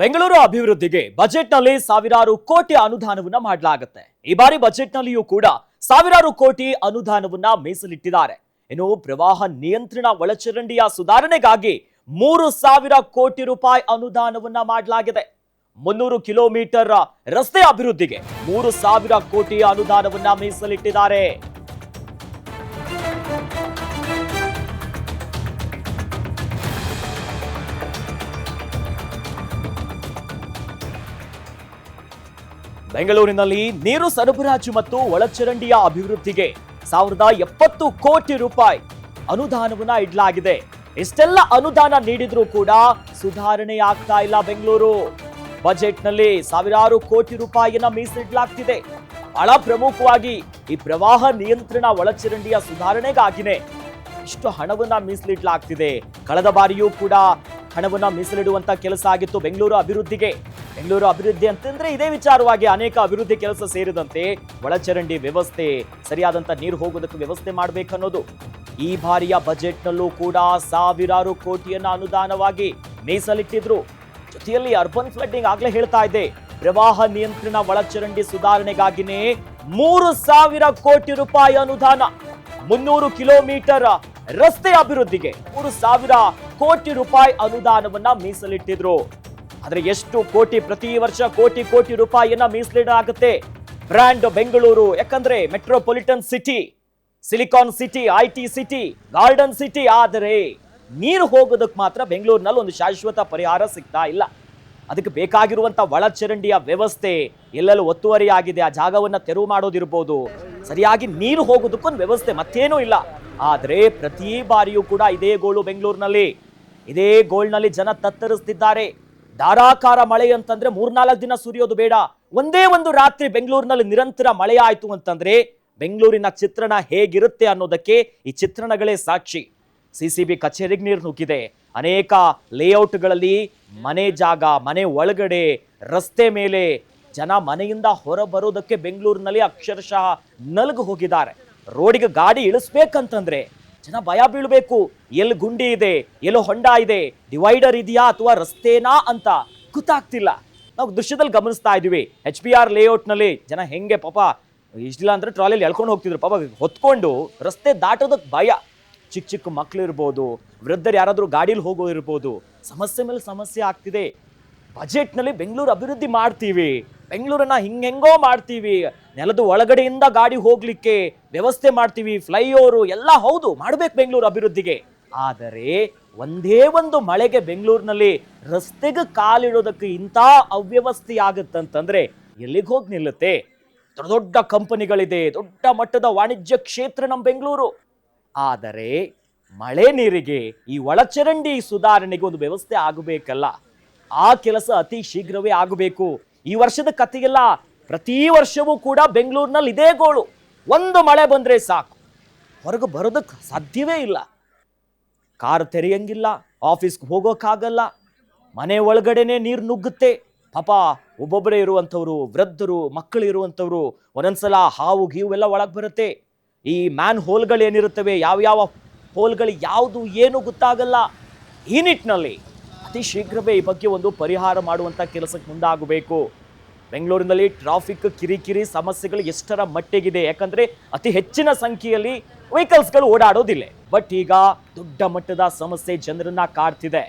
ಬೆಂಗಳೂರು ಅಭಿವೃದ್ಧಿಗೆ ಬಜೆಟ್ನಲ್ಲಿ ಸಾವಿರಾರು ಕೋಟಿ ಅನುದಾನವನ್ನ ಮಾಡಲಾಗುತ್ತೆ. ಈ ಬಾರಿ ಬಜೆಟ್ನಲ್ಲಿಯೂ ಕೂಡ ಸಾವಿರಾರು ಕೋಟಿ ಅನುದಾನವನ್ನ ಮೀಸಲಿಟ್ಟಿದ್ದಾರೆ. ಇನ್ನು ಪ್ರವಾಹ ನಿಯಂತ್ರಣ ಒಳಚರಂಡಿಯ ಸುಧಾರಣೆಗಾಗಿ ಮೂರು ಸಾವಿರ ಕೋಟಿ ರೂಪಾಯಿ ಅನುದಾನವನ್ನ ಮಾಡಲಾಗಿದೆ. ಮುನ್ನೂರು ಕಿಲೋಮೀಟರ್ ರಸ್ತೆ ಅಭಿವೃದ್ಧಿಗೆ ಮೂರು ಸಾವಿರ ಕೋಟಿ ಅನುದಾನವನ್ನ ಮೀಸಲಿಟ್ಟಿದ್ದಾರೆ. ಬೆಂಗಳೂರಿನಲ್ಲಿ ನೀರು ಸರಬರಾಜು ಮತ್ತು ಒಳಚರಂಡಿಯ ಅಭಿವೃದ್ಧಿಗೆ ಸಾವಿರದ ಎಪ್ಪತ್ತು ಕೋಟಿ ರೂಪಾಯಿ ಅನುದಾನವನ್ನ ಇಡಲಾಗಿದೆ. ಇಷ್ಟೆಲ್ಲ ಅನುದಾನ ನೀಡಿದ್ರೂ ಕೂಡ ಸುಧಾರಣೆ ಆಗ್ತಾ ಇಲ್ಲ ಬೆಂಗಳೂರು. ಬಜೆಟ್ನಲ್ಲಿ ಸಾವಿರಾರು ಕೋಟಿ ರೂಪಾಯಿಯನ್ನ ಮೀಸಲಿಡಲಾಗ್ತಿದೆ ಬಹಳ ಪ್ರಮುಖವಾಗಿ ಈ ಪ್ರವಾಹ ನಿಯಂತ್ರಣ ಒಳಚರಂಡಿಯ ಸುಧಾರಣೆಗಾಗಿನೇ ಇಷ್ಟು ಹಣವನ್ನ ಮೀಸಲಿಡಲಾಗ್ತಿದೆ ಕಳೆದ ಬಾರಿಯೂ ಕೂಡ ಹಣವನ್ನ ಮೀಸಲಿಡುವಂತ ಕೆಲಸ ಆಗಿತ್ತು ಬೆಂಗಳೂರು ಅಭಿವೃದ್ಧಿಗೆ. ಬೆಂಗಳೂರು ಅಭಿವೃದ್ಧಿ ಅಂತಂದ್ರೆ ಇದೇ ವಿಚಾರವಾಗಿ ಅನೇಕ ಅಭಿವೃದ್ಧಿ ಕೆಲಸ ಸೇರಿದಂತೆ ಒಳಚರಂಡಿ ವ್ಯವಸ್ಥೆ, ಸರಿಯಾದಂತ ನೀರು ಹೋಗೋದಕ್ಕೆ ವ್ಯವಸ್ಥೆ ಮಾಡಬೇಕನ್ನೋದು. ಈ ಬಾರಿಯ ಬಜೆಟ್ನಲ್ಲೂ ಕೂಡ ಸಾವಿರಾರು ಕೋಟಿಯನ್ನ ಅನುದಾನವಾಗಿ ಮೀಸಲಿಟ್ಟಿದ್ರು. ಜೊತೆಯಲ್ಲಿ ಅರ್ಬನ್ ಫ್ಲಡ್ಡಿಂಗ್ ಆಗ್ಲೇ ಹೇಳ್ತಾ ಇದೆ. ಪ್ರವಾಹ ನಿಯಂತ್ರಣ ಒಳಚರಂಡಿ ಸುಧಾರಣೆಗಾಗಿನೇ ಮೂರು ಸಾವಿರ ಕೋಟಿ ರೂಪಾಯಿ ಅನುದಾನ. ಮುನ್ನೂರು ಕಿಲೋಮೀಟರ್ ರಸ್ತೆ ಅಭಿವೃದ್ಧಿಗೆ ಮೂರು ಸಾವಿರ ಕೋಟಿ ರೂಪಾಯಿ ಅನುದಾನವನ್ನ ಮೀಸಲಿಟ್ಟಿದ್ರು. ಆದ್ರೆ ಎಷ್ಟು ಕೋಟಿ ಪ್ರತಿ ವರ್ಷ ಕೋಟಿ ಕೋಟಿ ರೂಪಾಯಿಯನ್ನ ಮೀಸಲಿಡಲಾಗುತ್ತೆ ಬ್ರ್ಯಾಂಡ್ ಬೆಂಗಳೂರು, ಯಾಕಂದ್ರೆ metropolitan city, silicon city, I T city, garden city, ಆದರೆ ನೀರು ಹೋಗೋದಕ್ಕೆ ಮಾತ್ರ ಬೆಂಗಳೂರಿನಲ್ಲಿ ಒಂದು ಶಾಶ್ವತ ಪರಿಹಾರ ಸಿಗ್ತಾ ಇಲ್ಲ. ಅದಕ್ಕೆ ಬೇಕಾಗಿರುವಂತ ಒಳಚರಂಡಿಯ ವ್ಯವಸ್ಥೆ ಎಲ್ಲೆಲ್ಲೂ ಒತ್ತುವರಿ ಆಗಿದೆ. ಆ ಜಾಗವನ್ನ ತೆರವು ಮಾಡೋದಿರ್ಬೋದು. ಸರಿಯಾಗಿ ನೀರು ಹೋಗೋದಕ್ಕೊಂದು ವ್ಯವಸ್ಥೆ ಮತ್ತೇನೂ ಇಲ್ಲ. ಆದರೆ ಪ್ರತಿ ಬಾರಿಯೂ ಕೂಡ ಇದೇ ಗೋಳು ಬೆಂಗಳೂರಿನಲ್ಲಿ. ಇದೇ ಗೋಲ್ನಲ್ಲಿ ಜನ ತತ್ತರಿಸ್ತಿದ್ದಾರೆ. ಧಾರಾಕಾರ ಮಳೆ ಅಂತಂದ್ರೆ ಮೂರ್ನಾಲ್ಕು ದಿನ ಸುರಿಯೋದು ಬೇಡ. ಒಂದೇ ಒಂದು ರಾತ್ರಿ ಬೆಂಗಳೂರಿನಲ್ಲಿ ನಿರಂತರ ಮಳೆ ಆಯ್ತು ಅಂತಂದ್ರೆ ಬೆಂಗಳೂರಿನ ಚಿತ್ರಣ ಹೇಗಿರುತ್ತೆ ಅನ್ನೋದಕ್ಕೆ ಈ ಚಿತ್ರಣಗಳೇ ಸಾಕ್ಷಿ. ಸಿ ಸಿ ಬಿ ಕಚೇರಿಗೆ ನೀರು ನುಗ್ಗಿದೆ. ಅನೇಕ ಲೇಔಟ್ಗಳಲ್ಲಿ ಮನೆ ಜಾಗ, ಮನೆ ಒಳಗಡೆ, ರಸ್ತೆ ಮೇಲೆ ಜನ ಮನೆಯಿಂದ ಹೊರ ಬರೋದಕ್ಕೆ ಬೆಂಗಳೂರಿನಲ್ಲಿ ಅಕ್ಷರಶಃ ನಲಗು ಹೋಗಿದ್ದಾರೆ. ರೋಡಿಗೆ ಗಾಡಿ ಇಳಿಸ್ಬೇಕಂತಂದ್ರೆ ಜನ ಭಯ ಬೀಳಬೇಕು. ಎಲ್ಲಿ ಗುಂಡಿ ಇದೆ ಎಲ್ಲೋ ಹೊಂಡ ಇದೆ, ಡಿವೈಡರ್ ಇದೆಯಾ ಅಥವಾ ರಸ್ತೆನಾ ಅಂತ ಗೊತ್ತಾಗ್ತಿಲ್ಲ. ನಾವು ದೃಶ್ಯದಲ್ಲಿ ಗಮನಿಸ್ತಾ ಇದೀವಿ ಎಚ್ ಪಿ ಆರ್ ಲೇಔಟ್ನಲ್ಲಿ ಜನ ಹೆಂಗೆ ಪಾಪ ಇಷ್ಟಿಲ್ಲ ಅಂದ್ರೆ ಟ್ರಾಲಿಯಲ್ಲಿ ಎಳ್ಕೊಂಡು ಹೋಗ್ತಿದ್ರು. ಪಾಪ ಹೊತ್ಕೊಂಡು ರಸ್ತೆ ದಾಟೋದಕ್ಕೆ ಭಯ. ಚಿಕ್ಕ ಚಿಕ್ಕ ಮಕ್ಕಳು ಇರ್ಬೋದು, ವೃದ್ಧರು ಯಾರಾದರೂ ಗಾಡೀಲಿ ಹೋಗೋ ಇರ್ಬೋದು, ಸಮಸ್ಯೆ ಮೇಲೆ ಸಮಸ್ಯೆ ಆಗ್ತಿದೆ. ಬಜೆಟ್ನಲ್ಲಿ ಬೆಂಗಳೂರು ಅಭಿವೃದ್ಧಿ ಮಾಡ್ತೀವಿ. ಬೆಂಗಳೂರನ್ನ ಹಿಂಗೆಂಗೋ ಮಾಡ್ತೀವಿ. ನೆಲದ ಒಳಗಡೆಯಿಂದ ಗಾಡಿ ಹೋಗ್ಲಿಕ್ಕೆ ವ್ಯವಸ್ಥೆ ಮಾಡ್ತೀವಿ, ಫ್ಲೈಓವರು ಎಲ್ಲ ಹೌದು, ಮಾಡ್ಬೇಕು ಬೆಂಗಳೂರು ಅಭಿವೃದ್ಧಿಗೆ. ಆದರೆ ಒಂದೇ ಒಂದು ಮಳೆಗೆ ಬೆಂಗಳೂರಿನಲ್ಲಿ ರಸ್ತೆಗೆ ಕಾಲಿಡೋದಕ್ಕೆ ಇಂಥ ಅವ್ಯವಸ್ಥೆ ಆಗುತ್ತಂತಂದ್ರೆ ಎಲ್ಲಿಗೆ ಹೋಗಿ ನಿಲ್ಲುತ್ತೆ? ದೊಡ್ಡ ದೊಡ್ಡ ಕಂಪನಿಗಳಿದೆ, ದೊಡ್ಡ ಮಟ್ಟದ ವಾಣಿಜ್ಯ ಕ್ಷೇತ್ರ ನಮ್ಮ ಬೆಂಗಳೂರು. ಆದರೆ ಮಳೆ ನೀರಿಗೆ ಈ ಒಳಚರಂಡಿ ಸುಧಾರಣೆಗೆ ಒಂದು ವ್ಯವಸ್ಥೆ ಆಗಬೇಕಲ್ಲ. ಆ ಕೆಲಸ ಅತಿ ಶೀಘ್ರವೇ ಆಗಬೇಕು. ಈ ವರ್ಷದ ಕಥೆಗೆಲ್ಲ ಪ್ರತಿ ವರ್ಷವೂ ಕೂಡ ಬೆಂಗಳೂರಿನಲ್ಲಿ ಇದೇ ಗೋಳು. ಒಂದು ಮಳೆ ಬಂದರೆ ಸಾಕು. ಹೊರಗೆ ಬರೋದಕ್ಕೆ ಸಾಧ್ಯವೇ ಇಲ್ಲ. ಕಾರ್ ತೆರೆಯಂಗಿಲ್ಲ, ಆಫೀಸ್ಗೆ ಹೋಗೋಕ್ಕಾಗಲ್ಲ. ಮನೆ ಒಳಗಡೆನೆ ನೀರು ನುಗ್ಗುತ್ತೆ. ಪಾಪ ಒಬ್ಬೊಬ್ಬರೇ ಇರುವಂಥವ್ರು, ವೃದ್ಧರು, ಮಕ್ಕಳು ಇರುವಂಥವ್ರು ಒಂದೊಂದ್ಸಲ ಹಾವು ಗೀವು ಎಲ್ಲ ಒಳಗೆ ಬರುತ್ತೆ. ಈ ಮ್ಯಾನ್ ಹೋಲ್ಗಳು ಏನಿರುತ್ತವೆ ಯಾವ್ಯಾವ ಹೋಲ್ಗಳು ಯಾವುದು ಏನು ಗೊತ್ತಾಗಲ್ಲ. ಈ ನಿಟ್ಟಿನಲ್ಲಿ ಅತಿ ಶೀಘ್ರವೇ ಈ ಬಗ್ಗೆ ಒಂದು ಪರಿಹಾರ ಮಾಡುವಂಥ ಕೆಲಸಕ್ಕೆ ಮುಂದಾಗಬೇಕು. ಬೆಂಗಳೂರಿನಲ್ಲಿ ಟ್ರಾಫಿಕ್ ಕಿರಿಕಿರಿ ಸಮಸ್ಯೆಗಳು ಎಷ್ಟರ ಮಟ್ಟಿಗಿದೆ? ಯಾಕಂದರೆ ಅತಿ ಹೆಚ್ಚಿನ ಸಂಖ್ಯೆಯಲ್ಲಿ ವೆಹಿಕಲ್ಸ್ಗಳು ಓಡಾಡೋದಿಲ್ಲ. ಬಟ್ ಈಗ ದೊಡ್ಡ ಮಟ್ಟದ ಸಮಸ್ಯೆ ಜನರನ್ನ ಕಾಡ್ತಿದೆ.